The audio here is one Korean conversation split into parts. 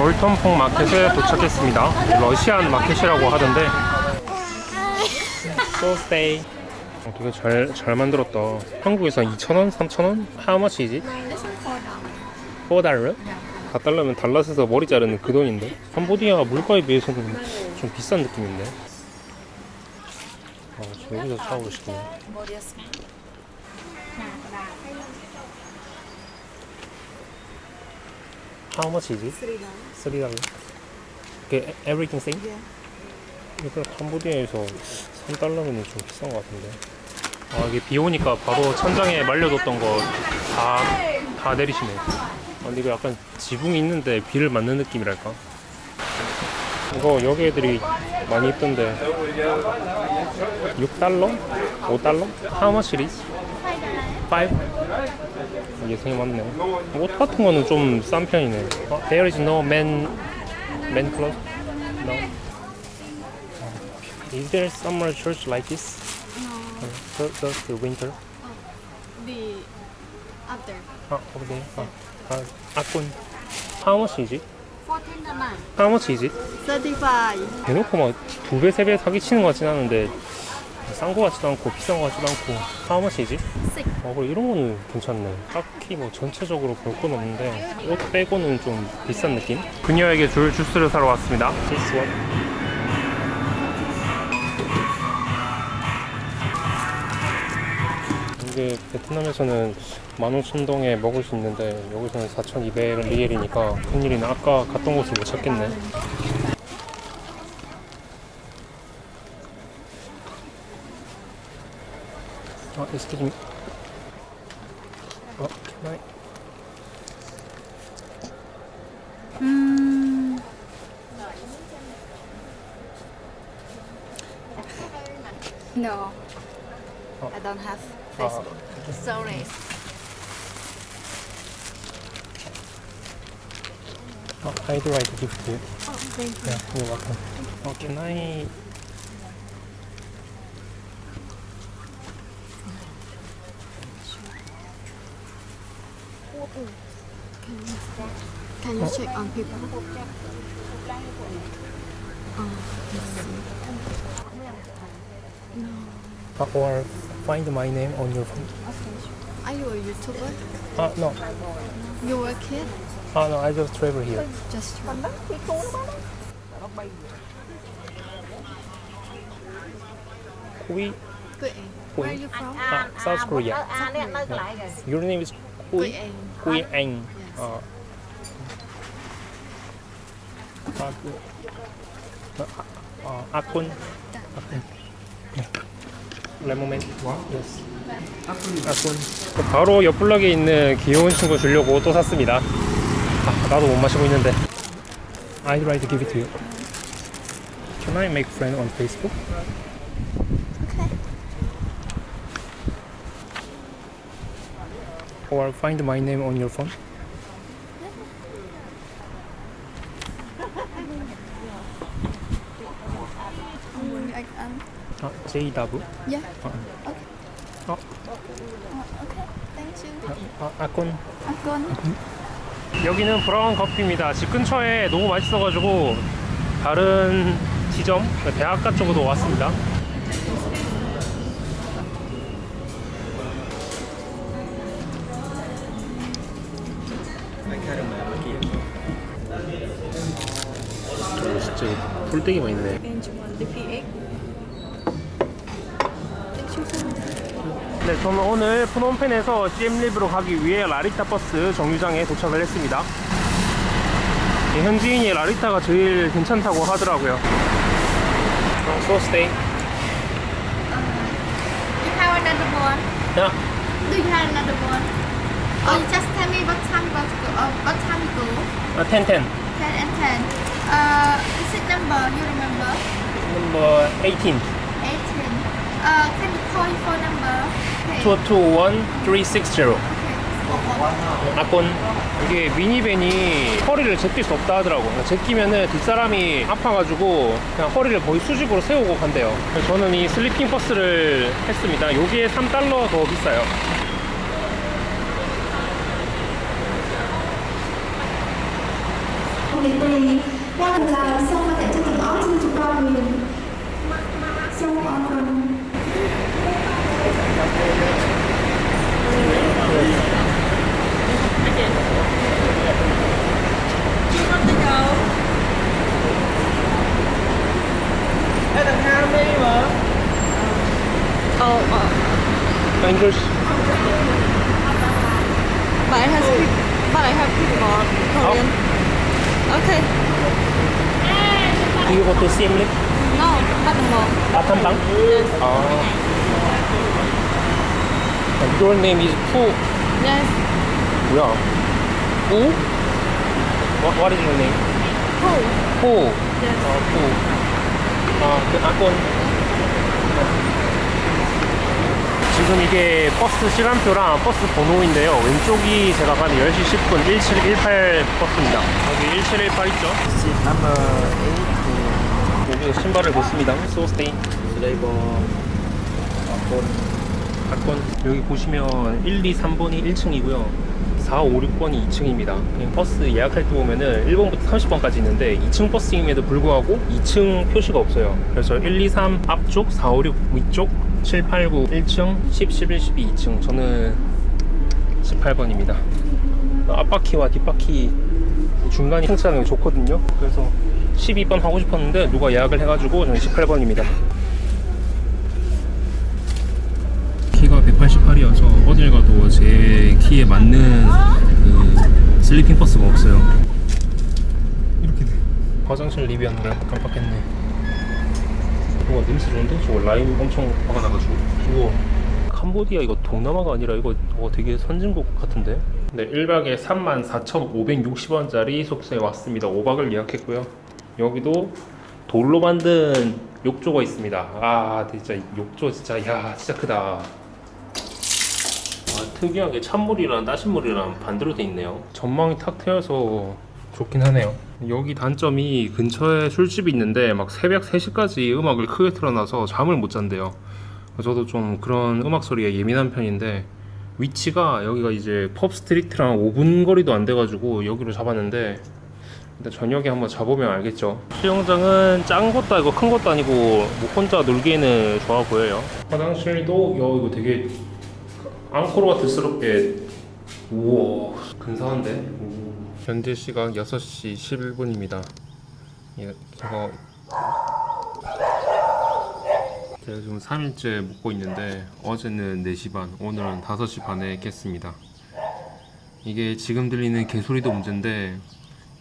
겨울텀퐁 마켓에 도착했습니다. 러시안 마켓이라고 하던데. Stay. 어, 되게 잘, 잘 만들었다. 한국에서 2,000원? 3,000원? How much is it? This one 4 dollars. 4달러? 4달러면 달랏에서 머리 자르는 그 돈인데? 캄보디아 물가에 비해서는 좀 비싼 느낌인데? 아, 저 여기서 사오고 How much is it? Sri Lanka. Sri Lanka. Okay, everything same? Yeah. 이거 캄보디아에서 3달러면 좀 비싼 것 같은데. 아, 이게 비 오니까 바로 천장에 말려뒀던 거 다, 다 내리시네. 아, 근데 이거 약간 지붕이 있는데 비를 맞는 느낌이랄까? 이거 여기 애들이 많이 있던데. 6달러? 5달러? How much it is? 5달러요? 5? 예상이 맞네. 옷 같은 거는 좀 싼 편이네. 어? There is no men, men clothes. No. Is there summer church like this? No. Uh, just the winter. The other. 아, over there. 아, 아, 아군. How much is it? Fourteen a month. How much is it? Thirty-five. 대놓고 막 두 배, 세 배 사기치는 것 같진 않은데 싼 거 같지도 않고 비싼 거 같지도 않고 it? 6. 어, 그래, 이런 거는 괜찮네. 딱히 뭐 전체적으로 볼 건 없는데 옷 빼고는 좀 비싼 느낌? 그녀에게 줄 주스를 사러 왔습니다. This one. 이게 베트남에서는 15,000동에 먹을 수 있는데 여기서는 4,200 리엘이니까 큰일이네. 아까 갔던 곳을 못 찾겠네. 아, excuse me. 어, can I? No. Oh. I don't have 아, Facebook. Sorry. 어, I'd like to give to you. Oh, thank you. Yeah, you're welcome. 어, can I? Can you, check on people? Oh. No. Or find my name on your phone. Are you a YouTuber? Uh, no. You work here? Oh no, I just travel here. Just travel. We. Where are you from? Uh, South Korea. South Korea. Yeah. Your name is Good. Hui. Hui Anh. Yes. Uh, uh, uh, Akun. Akun. 레모맨. Yes. 아군. 바로 옆 블럭에 있는 귀여운 친구 주려고 또 샀습니다. 아, 나도 못 마시고 있는데. I'd like to give it to you. Can I make friend on Facebook? Or find my name on your phone? I, um, 아, JW. yeah. 어. Okay. 어. Okay. Thank you. 아. I'm going. 여기는 브라운 커피입니다. 집 근처에 너무 맛있어가지고 다른 지점, 대학가 쪽으로 왔습니다. 오, 진짜 있네. The PX? Thank you so much. 네, 저는 오늘 프놈펜에서 시엠립으로 가기 위해 라리타 버스 정류장에 도착을 했습니다. 예, 현지인이 라리타가 제일 괜찮다고 하더라고요. 어, so stay. You have another one? 야, Do you have another one? Or you just tell me what time you want to go? Uh, what time you go? 아, 10, 10. 10 and 10. Uh, is it number? You remember? Number 18. 18. Uh, can you call your phone number? Okay. 221 360. Okay. Oh, 아콘. 이게 미니밴이 허리를 제낄 수 없다 하더라고. 그러니까 제끼면은 뒷사람이 아파가지고 그냥 허리를 거의 수직으로 세우고 간대요. 그래서 저는 이 슬리핑 버스를 했습니다. 여기에 3달러 더 비싸요. community đang làm xong có thể cho chúng tôi xin chúng tôi quyền. Xin ơn cùng Do you go to Siem Reap? No, not more. 바탐방? 아. Your name is Fu. Yes. 뭐야? 우? What, what is your name? Who? 후. Yes. 아, 후. 아, 그 아콘. 지금 이게 버스 시간표랑 버스 번호인데요. 왼쪽이 제가 가는 10시 10분 1718 버스입니다. 여기 1718 있죠? Seat number 8 여기서 신발을 벗습니다. 소스테인. Label Apple 가건 여기 보시면 1, 2, 3번이 1층이고요. 4, 5, 6번이 2층입니다. 그냥 버스 예약할 때 보면은 1번부터 30번까지 있는데 2층 버스임에도 불구하고 2층 표시가 없어요. 그래서 1, 2, 3 앞쪽 4, 5, 6 위쪽 7, 8, 9 1층 10, 11, 12 2층. 저는 18번입니다. 앞바퀴와 뒷바퀴 중간이 게 좋거든요. 그래서 12번 하고 싶었는데 누가 예약을 해가지고 저는 18번입니다 키가 188이어서 어딜 가도 제 키에 맞는 그 슬리핑 버스가 없어요. 이렇게 돼. 화장실 리뷰하느라 깜빡했네. 우와 냄새 좋은데? 저거 라임 엄청 화가 나가지고. 우와 캄보디아 이거 동남아가 아니라 이거 어, 되게 선진국 같은데? 네 1박에 34,560원짜리 숙소에 왔습니다. 5박을 예약했고요. 여기도 돌로 만든 욕조가 있습니다. 아 진짜 욕조 진짜 야 진짜 크다. 아, 특이하게 찬물이랑 따신물이랑 반대로 돼 있네요. 전망이 탁 트여서 좋긴 하네요. 여기 단점이 근처에 술집이 있는데 막 새벽 3시까지 음악을 크게 틀어놔서 잠을 못 잔대요. 저도 좀 그런 음악 소리에 예민한 편인데 위치가 여기가 이제 펍 스트리트랑 5분 거리도 안 돼가지고 여기로 잡았는데 일단 저녁에 한번 자보면 알겠죠. 수영장은 작은 것도 아니고 큰 것도 아니고 뭐 혼자 놀기에는 좋아 보여요. 화장실도 야 이거 되게 앙코르 같은스럽게 우와 근사한데 오. 현재 시각 6시 11분입니다 예, 제가 제가 지금 3일째 묵고 있는데 어제는 4시 반 오늘은 5시 반에 깼습니다 이게 지금 들리는 개소리도 문제인데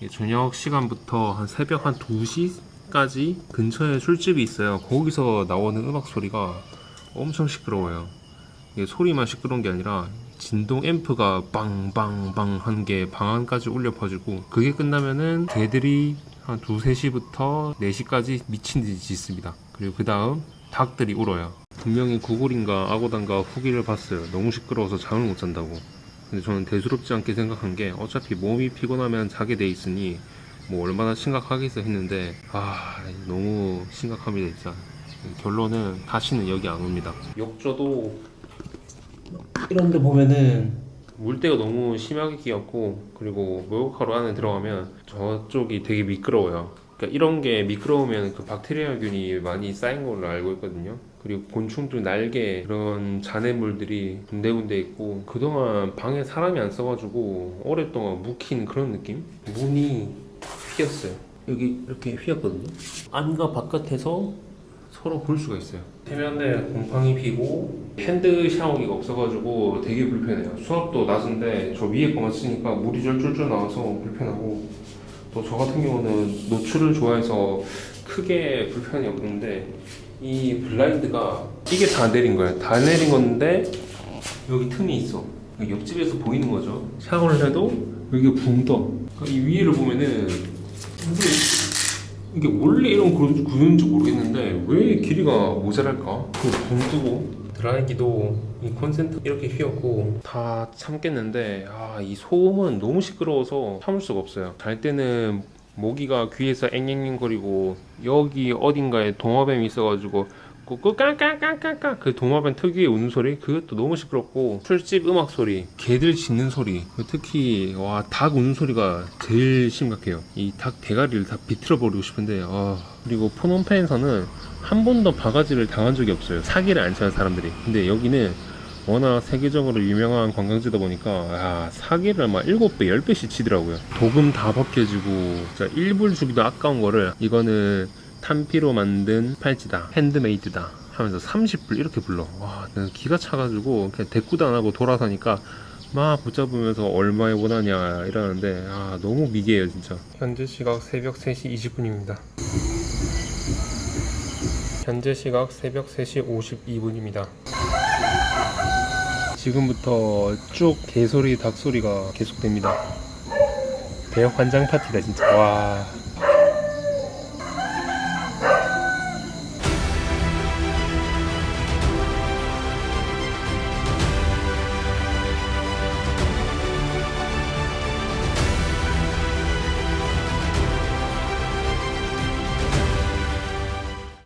저녁 시간부터 한 새벽 한 2시까지 근처에 술집이 있어요 거기서 나오는 음악 소리가 엄청 시끄러워요 소리만 시끄러운 게 아니라 진동 앰프가 빵빵빵 한 게 방 안까지 울려 퍼지고 그게 끝나면은 개들이 한 2, 3시부터 4시까지 미친 듯이 짖습니다. 그리고 그 다음 닭들이 울어요. 분명히 구글인가 아고단가 후기를 봤어요. 너무 시끄러워서 잠을 못 잔다고. 근데 저는 대수롭지 않게 생각한 게 어차피 몸이 피곤하면 자게 돼 있으니 뭐 얼마나 심각하겠어 했는데 아 너무 심각합니다 진짜. 결론은 다시는 여기 안 옵니다. 욕조도 이런 데 보면은 물때가 너무 심하게 끼었고 그리고 목욕하러 안에 들어가면 저쪽이 되게 미끄러워요. 그러니까 이런 게 미끄러우면 그 박테리아균이 많이 쌓인 걸로 알고 있거든요. 그리고 곤충들 날개 그런 잔해물들이 군데군데 있고 그동안 방에 사람이 안 써가지고 오랫동안 묵힌 그런 느낌? 문이 휘었어요. 여기 이렇게 휘었거든요. 안과 바깥에서 서로 볼 수가 있어요. 세면대 곰팡이 피고 핸드 샤워기가 없어가지고 되게 불편해요. 수압도 낮은데 저 위에 거만 쓰니까 물이 쫄쫄쫄 나와서 불편하고 또 저 같은 경우는 노출을 좋아해서 크게 불편이 없는데 이 블라인드가 이게 다 내린 거예요. 다 내린 건데 여기 틈이 있어. 옆집에서 보이는 거죠. 샤워를 해도 여기 붕 떠. 이 위에를 보면은 이게 이게 원래 이런 구- 구조인지 모르겠는데 왜 길이가 모자랄까? 그붕 뜨고 드라이기도 이 콘센트 이렇게 휘었고 다 참겠는데 아 이 소음은 너무 시끄러워서 참을 수가 없어요 잘 때는 모기가 귀에서 앵앵앵거리고 여기 어딘가에 동화뱀이 있어가지고 그, 그 깡깡깡깡깡 그 도마뱀 특유의 우는 소리? 그것도 너무 시끄럽고 술집 음악 소리 개들 짖는 소리 특히 와 닭 우는 소리가 제일 심각해요. 이 닭 대가리를 다 비틀어 버리고 싶은데 아 그리고 포놈펜에서는 한 번도 바가지를 당한 적이 없어요. 사기를 안 치는 사람들이. 근데 여기는 워낙 세계적으로 유명한 관광지다 보니까 아, 사기를 막 7배, 10배씩 치더라고요. 도금 다 벗겨지고 진짜 1불 주기도 아까운 거를 이거는 탄피로 만든 팔찌다. 핸드메이드다. 하면서 30불 이렇게 불러. 와, 기가 차가지고 그냥 대꾸도 안 하고 돌아서니까 막 붙잡으면서 얼마에 원하냐 이러는데 아 너무 미개해요 진짜. 현재 시각 새벽 3시 20분입니다. 현재 시각 새벽 3시 52분입니다. 지금부터 쭉 개소리 닭소리가 계속됩니다. 대환장 파티다 진짜. 와